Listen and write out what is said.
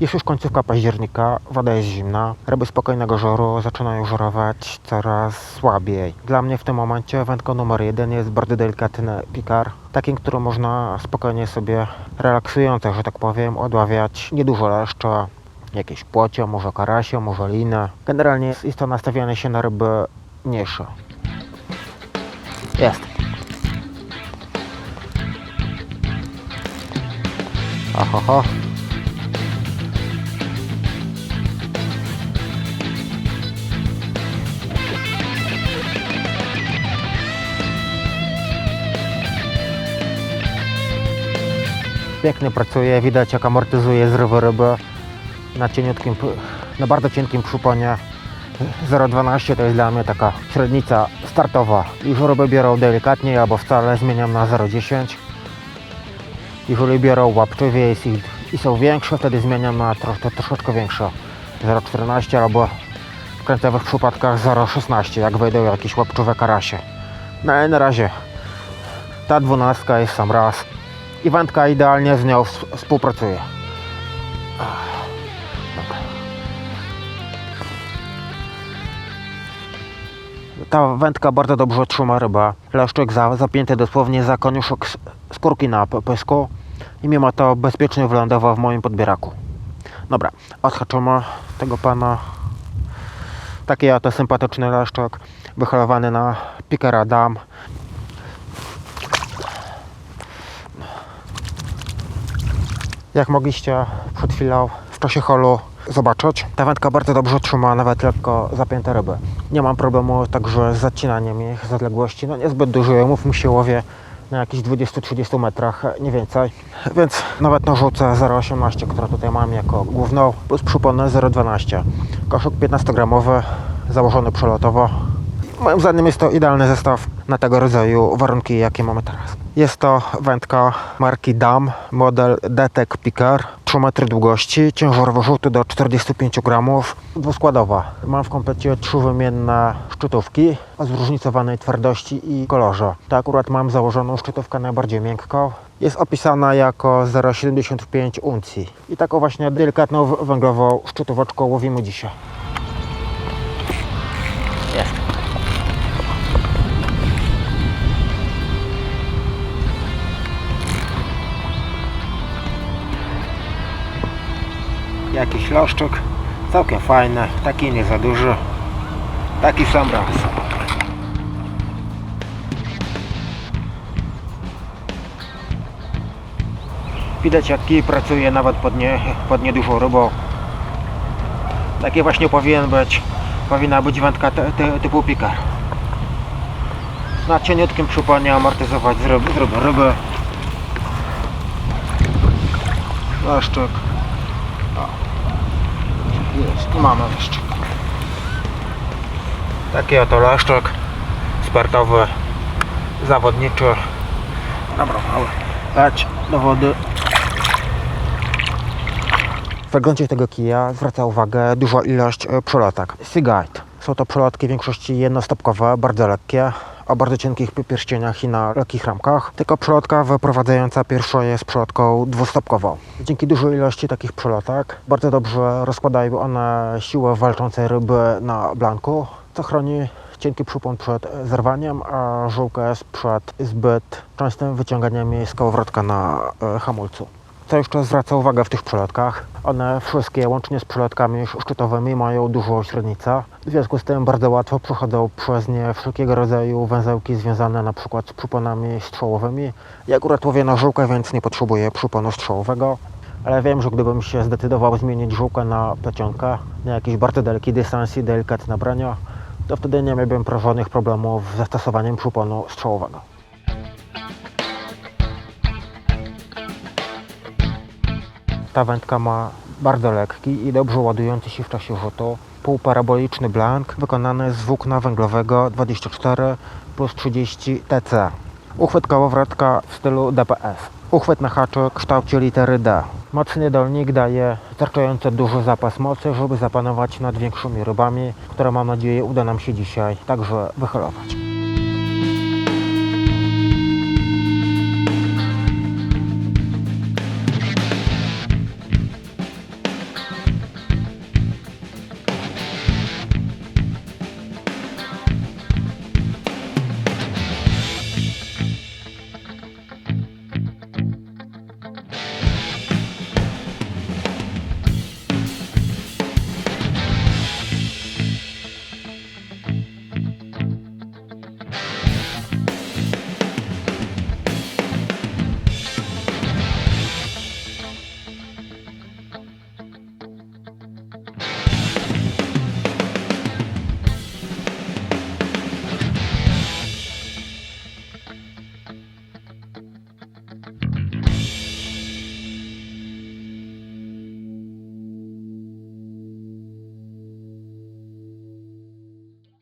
Jest już końcówka października, woda jest zimna, ryby spokojnego żoru zaczynają żerować coraz słabiej. Dla mnie w tym momencie wędką numer jeden jest bardzo delikatny pikar, takim, który można spokojnie sobie relaksująco, że tak powiem, odławiać niedużo leszcza, jakieś płocie, może karasie, może linę. Generalnie jest, to nastawione się na ryby mniejsze. Jest. Ohoho. Pięknie pracuje, widać jak amortyzuje zrywy ryby na cieniutkim, na bardzo cienkim przyponie 0,12 to jest dla mnie taka średnica startowa. Jeżeli ryby biorą delikatniej albo wcale zmieniam na 0,10 jeżeli biorą łapczywie ich, i są większe, wtedy zmieniam na troszkę, troszeczkę większe. 0,14 albo w krętowych przypadkach 0,16 jak wejdą jakieś łapczywe karasie. No i na razie. Ta dwunastka jest sam raz i wędka idealnie z nią ws- współpracuje. Ta wędka bardzo dobrze trzyma ryba. Leszczyk za, zapięty dosłownie za koniuszek skórki na pysku i mimo to bezpiecznie wylądował w moim podbieraku. Dobra, odhaczymy tego pana. Taki oto sympatyczny leszczek, wyholowany na pikera dam. Jak mogliście przed chwilą w czasie holu zobaczyć, ta wędka bardzo dobrze trzyma nawet lekko zapięte ryby. Nie mam problemu także z zacinaniem ich z odległości, no niezbyt dużej, mówmy się łowie na jakichś 20-30 metrach, nie więcej. Więc nawet na żółce 0,18, którą tutaj mam jako główną, plus przypony 0,12. Koszyk 15-gramowy, założony przelotowo. Moim zdaniem jest to idealny zestaw na tego rodzaju warunki, jakie mamy teraz. Jest to wędka marki DAM, model DTEC Picker, 3 metry długości, ciężar wyrzutu do 45 gramów, dwuskładowa. Mam w komplecie trzy wymienne szczytówki o zróżnicowanej twardości i kolorze. To akurat mam założoną szczytówkę najbardziej miękką. Jest opisana jako 0,75 uncji. I taką właśnie delikatną węglową szczytóweczką łowimy dzisiaj. Jakiś loszczyk, całkiem fajny, taki nie za duży, taki sam raz. Widać jak kij pracuje nawet pod, nie, pod niedużą rybą. Takie właśnie powinien być, powinna być wędka ty, ty, typu pikar. Na cieniutkim przypanie amortyzować z ryby, z ryby, ryby. Jest, tu mamy leszczyk. Taki oto leszczyk sportowy, zawodniczy. Dobra, mały. Leć do wody. W wyglądzie tego kija zwraca uwagę duża ilość e, przelotek. Seaguide. Są to przelotki w większości jednostopkowe, bardzo lekkie, o bardzo cienkich pi- pierścieniach i na lekkich ramkach. Tylko przelotka wyprowadzająca pierwsza jest przelotką dwustopkową. Dzięki dużej ilości takich przelotek bardzo dobrze rozkładają one siłę walczącej ryby na blanku, co chroni cienki przypłon przed zerwaniem, a żółkę przed zbyt częstym wyciąganiem jej z kołowrotka na e, hamulcu. Co jeszcze zwraca uwagę w tych przelotkach? One wszystkie, łącznie z przelotkami sz- szczytowymi, mają dużą średnicę. W związku z tym bardzo łatwo przechodzą przez nie wszelkiego rodzaju węzełki związane na przykład z przyponami strzałowymi. Ja akurat łowię na żółkę, więc nie potrzebuję przyponu strzałowego. Ale wiem, że gdybym się zdecydował zmienić żółkę na plecionkę, na jakiś bardzo daleki dystans i delikatne brania, to wtedy nie miałbym pro- żadnych problemów z zastosowaniem przyponu strzałowego. Ta wędka ma bardzo lekki i dobrze ładujący się w czasie rzutu półparaboliczny blank wykonany z włókna węglowego 24 plus 30 TC. Uchwyt kołowrotka w stylu DPS. Uchwyt na haczyk w kształcie litery D. Mocny dolnik daje wystarczająco duży zapas mocy, żeby zapanować nad większymi rybami, które mam nadzieję uda nam się dzisiaj także wyholować.